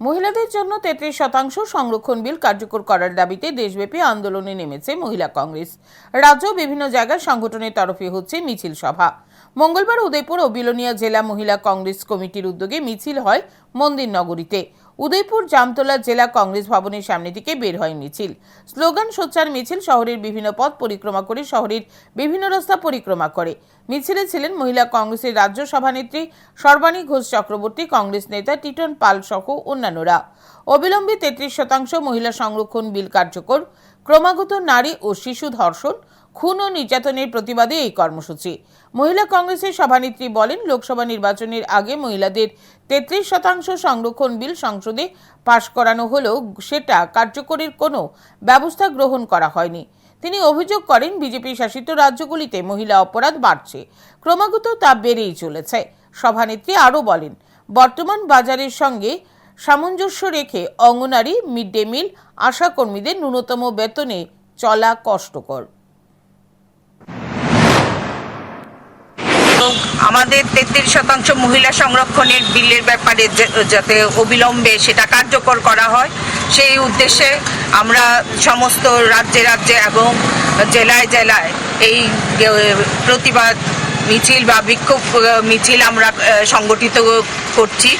মহিলাদের জন্য তেত্রিশ শতাংশ সংরক্ষণ বিল কার্যকর করার দাবিতে দেশব্যাপী আন্দোলনে নেমেছে মহিলা কংগ্রেস। রাজ্য বিভিন্ন জায়গায় সংগঠনের তরফে হচ্ছে মিছিল সভা। মঙ্গলবার উদয়পুর ও বিলোনিয়া জেলা মহিলা কংগ্রেস কমিটির উদ্যোগে মিছিল হয় মন্দির নগরীতে। উদয়পুর, জামতলা জেলা কংগ্রেস ভবনের সামনে থেকে বের হয় মিছিল। স্লোগান, সোচ্চার মিছিল, শহরের বিভিন্ন পথ পরিক্রমা করে শহরের বিভিন্ন রাস্তা পরিক্রমা করে। মিছিলে ছিলেন মহিলা কংগ্রেসের রাজ্য সভানেত্রী সর্বাণী ঘোষ চক্রবর্তী, কংগ্রেস নেতা টিটন পাল সহ অন্যান্যরা। অবিলম্বে তেত্রিশ শতাংশ মহিলা সংরক্ষণ বিল কার্যকর ক্রমাগত নারী ও শিশু ধর্ষণ, খুন ও নির্যাতনের প্রতিবাদে এই কর্মসূচি। মহিলা কংগ্রেসের সভানেত্রী বলেন, লোকসভা নির্বাচনের আগে মহিলাদের তেত্রিশ শতাংশ সংরক্ষণ বিল সংসদে পাশ করানো হলেও সেটা কার্যকরীর কোনো ব্যবস্থা গ্রহণ করা হয়নি। তিনি অভিযোগ করেন বিজেপি শাসিত রাজ্যগুলিতে মহিলা অপরাধ বাড়ছে। ক্রমাগত তা বেড়েই চলেছে। সভানেত্রী আরও বলেন, বর্তমান বাজারের সঙ্গে সামঞ্জস্য রেখে অঙ্গনারী মিড ডে মিল আশাকর্মীদের ন্যূনতম বেতনে চলা কষ্টকর। আমাদের তেত্রিশ শতাংশ মহিলা সংরক্ষণের বিলের ব্যাপারে যাতে অবিলম্বে সেটা কার্যকর করা হয়, সেই উদ্দেশ্যে আমরা সমস্ত রাজ্যে রাজ্যে এবং জেলায় জেলায় এই প্রতিবাদ মিছিল বা বিক্ষোভ মিছিল আমরা সংগঠিত করছি।